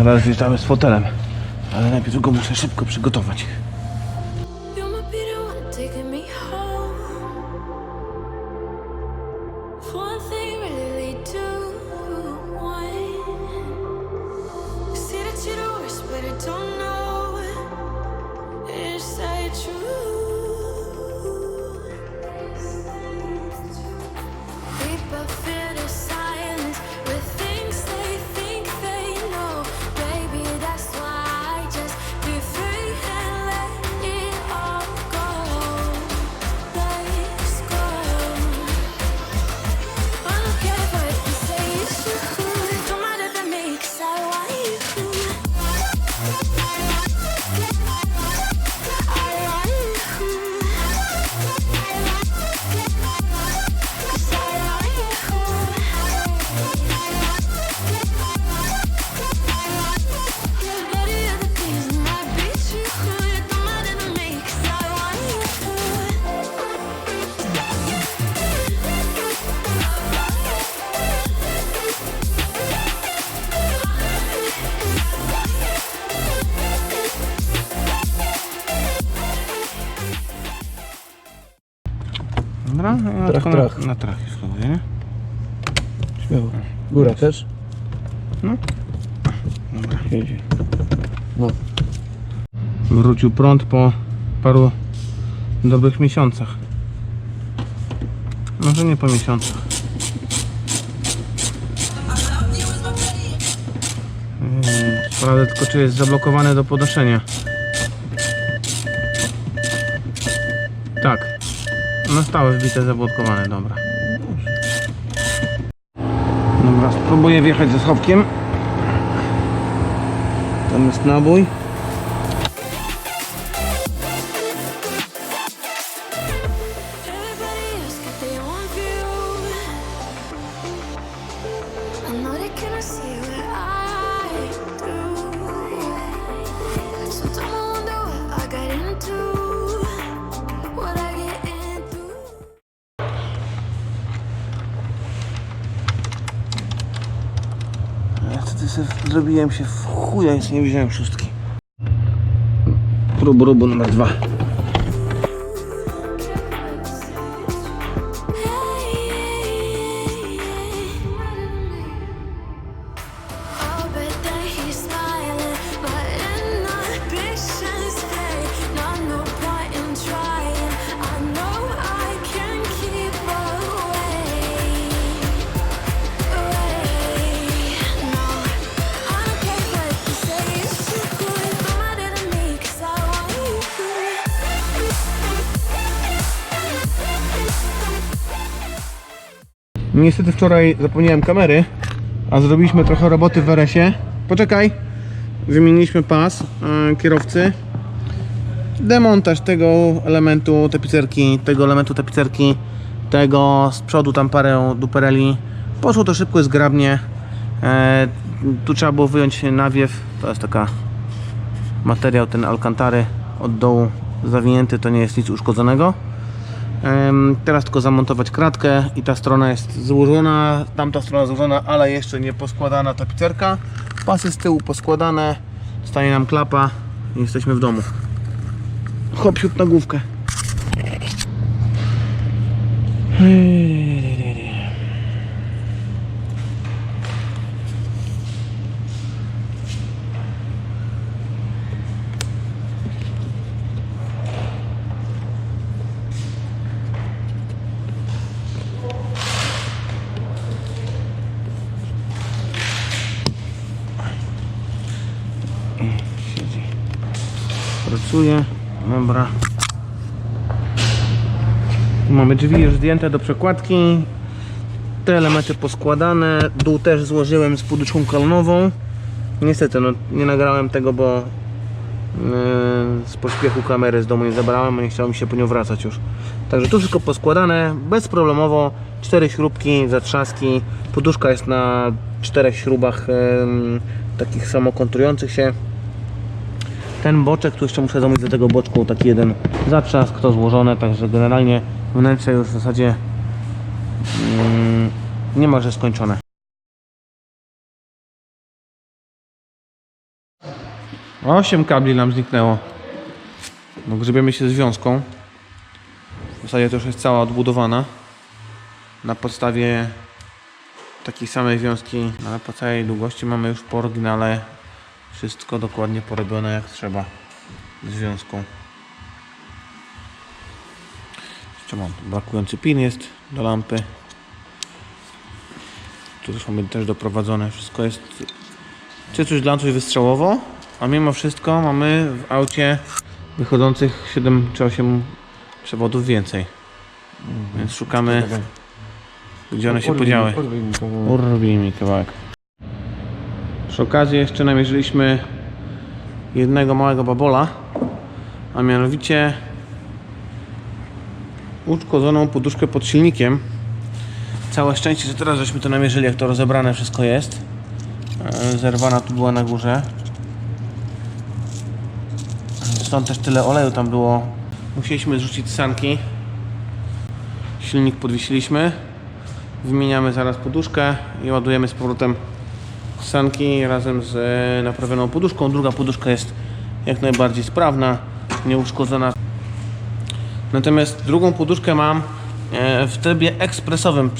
Teraz zjeżdżamy z fotelem. Ale najpierw go muszę szybko przygotować. Śmiało. Góra też? Dobra. Jedzie. No. Wrócił prąd po paru dobrych miesiącach. Może nie po miesiącach. Yy, Sprawdzę tylko, czy jest zablokowane do podnoszenia. Tak. No stałe wbite, zablokowane, dobra. Dobra, spróbuję wjechać ze schowkiem. Tam jest nabój. I know they cannot see what zrobiłem się w chuja, więc nie wziąłem szóstki. Próbu, próbu numer dwa. Niestety wczoraj zapomniałem kamery, a zrobiliśmy trochę roboty w RS-ie. Poczekaj! Wymieniliśmy pas e, kierowcy. Demontaż tego elementu tapicerki, tego elementu tapicerki, tego z przodu tam parę dupereli. Poszło to szybko i zgrabnie. E, tu trzeba było wyjąć nawiew. To jest taka materiał ten alcantary od dołu zawinięty, to nie jest nic uszkodzonego. Teraz tylko zamontować kratkę i ta strona jest złożona, tamta strona złożona, ale jeszcze nie poskładana tapicerka. Pasy z tyłu poskładane, stanie nam klapa i jesteśmy w domu. Hop, na główkę. Siedzi. Pracuje. Dobra. Mamy drzwi już zdjęte do przekładki. Te elementy poskładane. Dół też złożyłem z poduszką kolonową. Niestety no, nie nagrałem tego, bo yy, z pośpiechu kamery z domu nie zabrałem, nie chciało mi się po nią wracać już. Także tu wszystko poskładane, bezproblemowo. Cztery śrubki, zatrzaski. Poduszka jest na czterech śrubach em, takich samokontrujących się. Ten boczek, tu jeszcze muszę zamówić do tego boczku taki jeden zatrzask, to złożone, także generalnie wnętrze już w zasadzie mm, niemalże skończone. Osiem kabli nam zniknęło. No grzebiemy się związką. W zasadzie to już jest cała odbudowana. Na podstawie takiej samej wiązki, ale po całej długości mamy już po oryginale wszystko dokładnie porobione jak trzeba z związką. Jeszcze mam brakujący pin jest do lampy. Tu też mamy też doprowadzone. Wszystko jest cycuś dla coś wystrzałowo, a mimo wszystko mamy w aucie wychodzących 7 czy 8 przewodów więcej. Więc szukamy, gdzie one się podziały. Urwij mi kawałek. Przy okazji jeszcze namierzyliśmy jednego małego babola, a mianowicie uszkodzoną poduszkę pod silnikiem. Całe szczęście, że teraz żeśmy to namierzyli, jak to rozebrane wszystko jest. E, Zerwana tu była na górze. Stąd też tyle oleju tam było. Musieliśmy zrzucić sanki. Silnik podwiesiliśmy. Wymieniamy zaraz poduszkę i ładujemy z powrotem sanki razem z e, naprawioną poduszką. Druga poduszka jest jak najbardziej sprawna, nieuszkodzona. Natomiast drugą poduszkę mam e, w trybie ekspresowym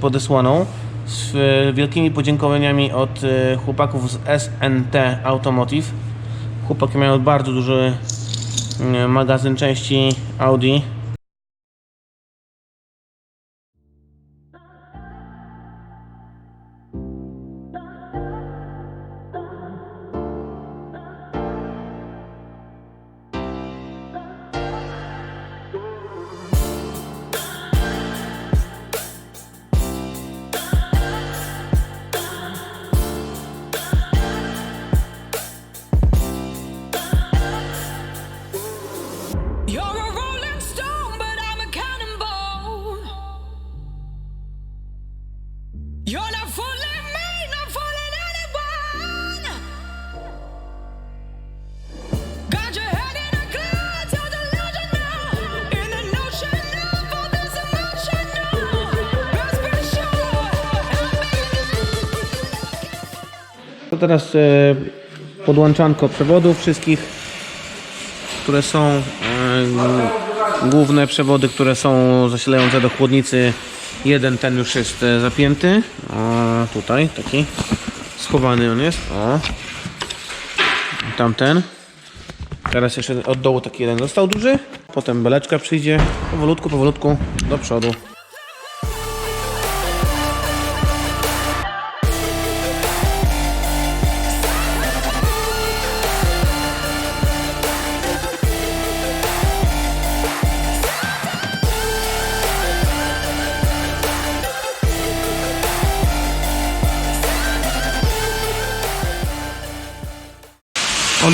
podesłaną z e, wielkimi podziękowaniami od chłopaków z SNT Automotive. Chłopaki mają bardzo duży e, magazyn części Audi. You're not fooling me, not fooling anyone. Got your head in a cloud, so delusional. In of all this emotional. To teraz e, podłączanko przewodów wszystkich, które są e, główne przewody, które są zasilające do chłodnicy. Jeden ten już jest e, zapięty. O, tutaj taki schowany on jest. O. Tamten. Teraz jeszcze od dołu taki jeden został duży. Potem beleczka przyjdzie powolutku, powolutku do przodu.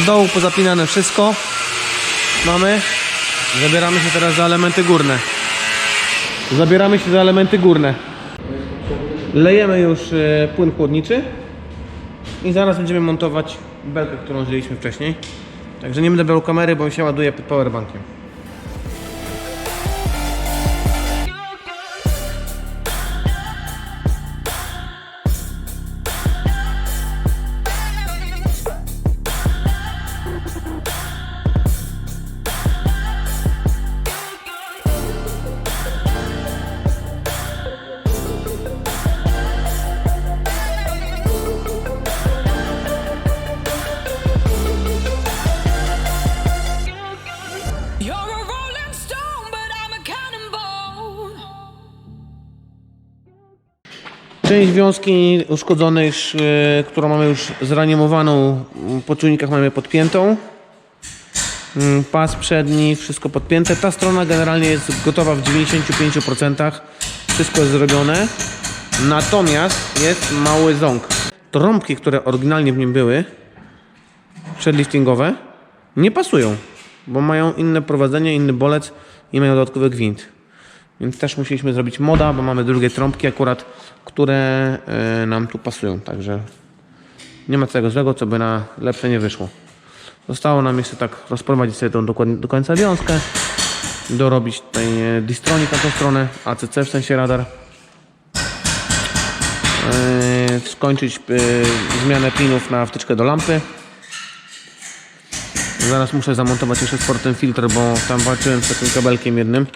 Dołu pozapinane wszystko. Mamy. Zabieramy się teraz za elementy górne. Zabieramy się za elementy górne. Lejemy już e, płyn chłodniczy. I zaraz będziemy montować belkę, którą zliśmy wcześniej. Także nie będę brał kamery, bo się ładuje powerbankiem. Część wiązki uszkodzonej, e, którą mamy już zranimowaną, m, po czujnikach mamy podpiętą. Mm, Pas przedni, wszystko podpięte. Ta strona generalnie jest gotowa w 95%. Wszystko jest zrobione. Natomiast jest mały ząg. Trąbki, które oryginalnie w nim były, przedliftingowe, nie pasują, bo mają inne prowadzenie, inny bolec i mają dodatkowy gwint. Więc też musieliśmy zrobić moda, bo mamy drugie trąbki akurat, które e, nam tu pasują. Także nie ma tego złego, co by na lepsze nie wyszło. Zostało nam jeszcze tak rozprowadzić sobie tą dokładnie do końca wiązkę, dorobić tutaj e, distronik na tą stronę, ACC w sensie radar. E, skończyć zmianę pinów na wtyczkę do lampy. Zaraz muszę zamontować jeszcze sportem filtr, bo tam walczyłem z takim kabelkiem jednym.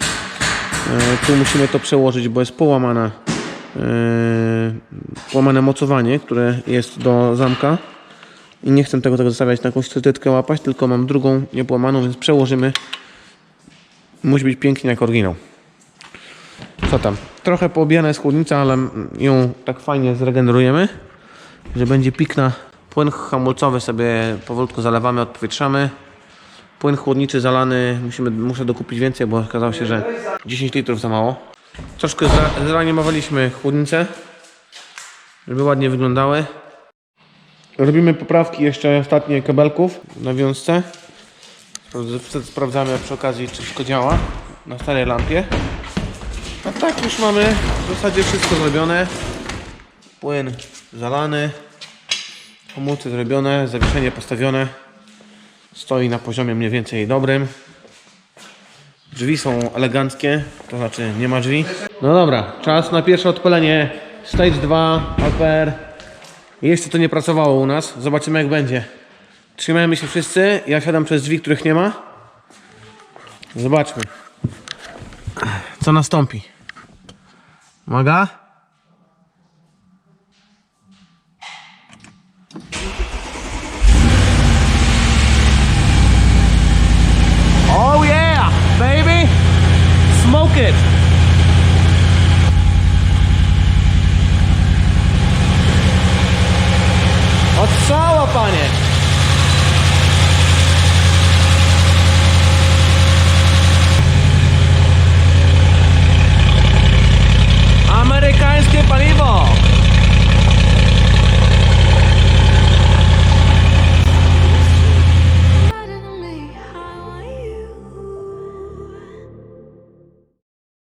E, tu musimy to przełożyć, bo jest połamana, e, połamane mocowanie, które jest do zamka. I nie chcę tego, tego zostawiać na jakąś trytytkę łapać, tylko mam drugą niepołamaną, więc przełożymy. Musi być pięknie jak oryginał. Co tam? Trochę poobijana jest chłodnica, ale ją tak fajnie zregenerujemy, że będzie pikna. Płyn hamulcowy sobie powolutku zalewamy, odpowietrzamy. Płyn chłodniczy zalany, musimy, muszę dokupić więcej, bo okazało się, że 10 litrów za mało. Troszkę zreanimowaliśmy chłodnicę, żeby ładnie wyglądały. Robimy poprawki jeszcze ostatnie kabelków na wiązce. Sprawdz- Sprawdzamy przy okazji, czy wszystko działa na starej lampie. A tak już mamy w zasadzie wszystko zrobione. Płyn zalany. Hamulce zrobione, zawieszenie postawione. Stoi na poziomie mniej więcej dobrym. Drzwi są eleganckie, to znaczy nie ma drzwi. No dobra, czas na pierwsze odpalenie. Stage 2, APR. Jeszcze to nie pracowało u nas. Zobaczymy jak będzie. Trzymajmy się wszyscy. Ja siadam przez drzwi, których nie ma. Zobaczmy. Co nastąpi. Uwaga.